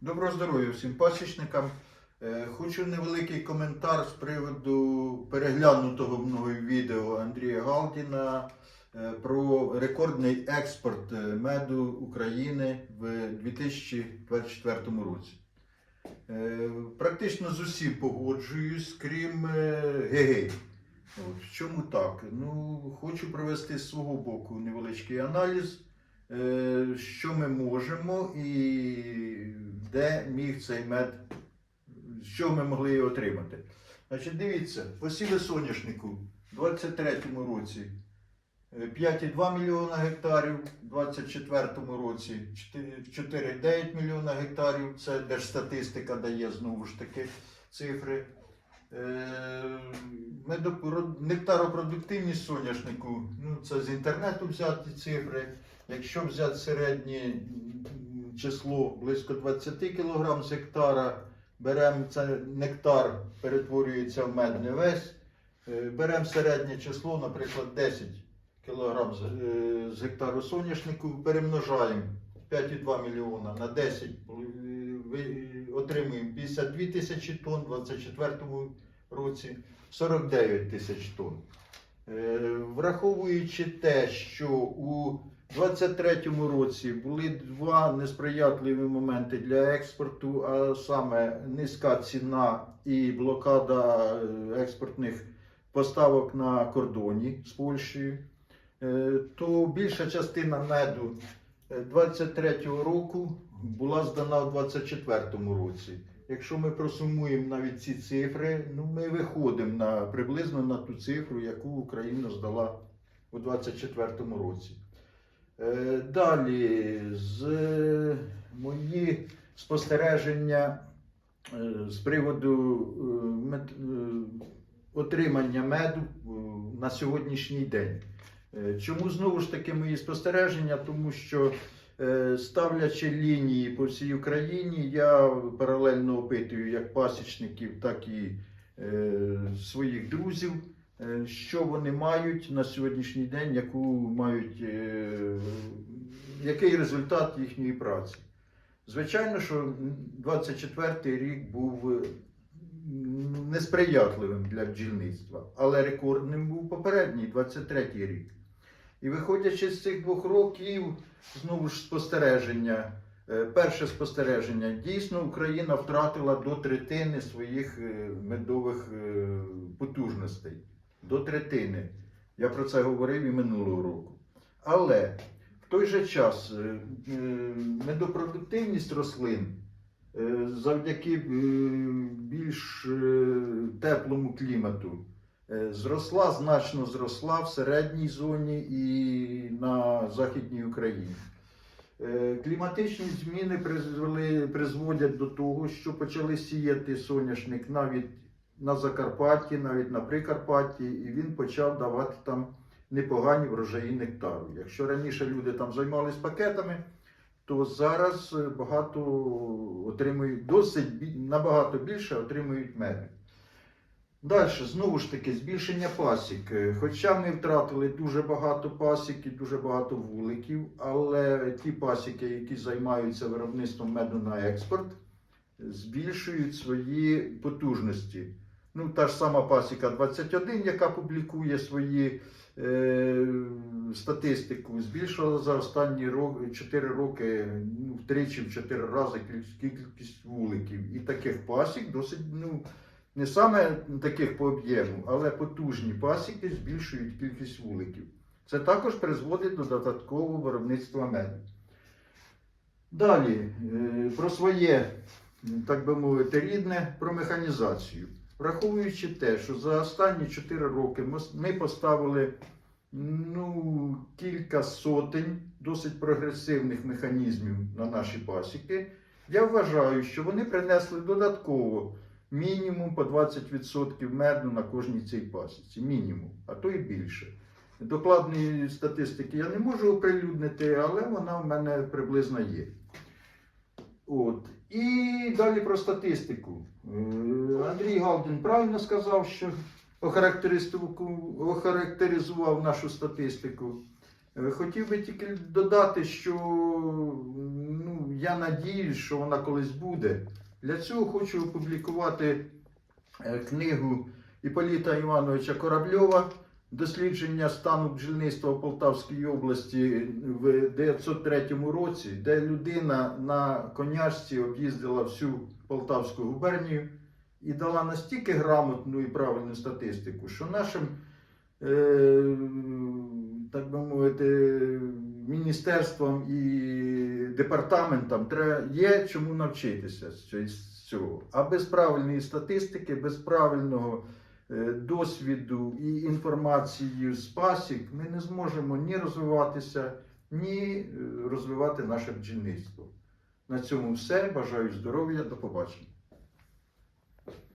Доброго здоров'я всім пасічникам. Е, Хочу невеликий коментар з приводу переглянутого мною відео Андрія Галдіна е, про рекордний експорт е, меду України в 2024 році. Практично з усім погоджуюсь, крім Гегей. Чому так? Ну, хочу провести з свого боку невеличкий аналіз, що ми можемо і де міг цей мед, що ми могли його отримати. Значить, дивіться, посіли соняшнику у 23-му році е, 5,2 мільйона гектарів, у 24-му році 4,9 мільйона гектарів. Це держстатистика дає знову ж таки цифри. Е, Нектаропродуктивність соняшнику, ну це з інтернету взяті цифри. Якщо взяти середнє число близько 20 кг з гектара, беремо це нектар, перетворюється в мед не весь. Е, Беремо середнє число, наприклад, 10 кг з, е, з гектару соняшнику, перемножаємо 5,2 мільйона на 10, е, отримуємо 52 тисячі тонн, у 2024 році 49 тисяч тонн. Враховуючи те, що у 2023 році були два несприятливі моменти для експорту, а саме низька ціна і блокада е, експортних поставок на кордоні з Польщею, е, то більша частина меду 2023 року була здана у 2024 році. Якщо ми просумуємо навіть ці цифри, ну ми виходимо на приблизно на ту цифру, яку Україна здала у 2024 році. Е, Далі з мої спостереження е, з приводу е, отримання меду на сьогоднішній день. Чому знову ж таки мої спостереження? Тому що ставлячи лінії по всій Україні, я паралельно опитую як пасічників, так і своїх друзів, що вони мають на сьогоднішній день, яку мають, е, який результат їхньої праці. Звичайно, що 24 рік був е, несприятливим для бджільництва, але рекордним був попередній 23 рік. І виходячи з цих двох років, знову ж спостереження. Е, Перше спостереження. Дійсно, Україна втратила до третини своїх е, медових е, потужностей. До третини. Я про це говорив і минулого року. Але в той же час е, е, медопродуктивність рослин е, завдяки е, більш е, теплому клімату е, зросла, значно зросла в середній зоні і на Західній Україні. Е, Кліматичні зміни призвели, призводять до того, що почали сіяти соняшник навіть на Закарпатті, навіть на Прикарпатті, і він почав давати там непогані врожаї нектару. Якщо раніше люди там займались пакетами, то зараз е, багато отримують досить набагато більше отримують меду. Далі, знову ж таки, збільшення пасік. Е, Хоча ми втратили дуже багато пасік і дуже багато вуликів, але ті пасіки, які займаються виробництвом меду на експорт, збільшують свої потужності. Ну, та ж сама пасіка 21, яка публікує свої е, статистику, збільшила за останні роки, 4 роки ну, втричі в 4 рази кількість вуликів. І таких пасік досить, ну, не саме таких по об'єму, але потужні пасіки збільшують кількість вуликів. Це також призводить до додаткового виробництва меду. Далі, е, про своє, так би мовити, рідне, про механізацію. Враховуючи те, що за останні 4 роки ми поставили ну, кілька сотень досить прогресивних механізмів на наші пасіки, я вважаю, що вони принесли додатково мінімум по 20% меду на кожній цій пасіці. Мінімум, а то і більше. Докладної статистики я не можу оприлюднити, але вона в мене приблизно є. От. І далі про статистику. Е, Андрій Галдін правильно сказав, що охарактеризував нашу статистику. Е, Хотів би тільки додати, що ну, я надіюсь, що вона колись буде. Для цього хочу опублікувати е, книгу Іполіта Івановича Корабльова Дослідження стану бджільництва в Полтавській області в 903 році, де людина на конячці об'їздила всю Полтавську губернію і дала настільки грамотну і правильну статистику, що нашим, е, так би мовити, міністерствам і департаментам треба, є чому навчитися з цього- А без правильної статистики, без правильного досвіду і інформації з пасік ми не зможемо ні розвиватися, ні е, розвивати наше бджільництво. На цьому все. Бажаю здоров'я. До побачення.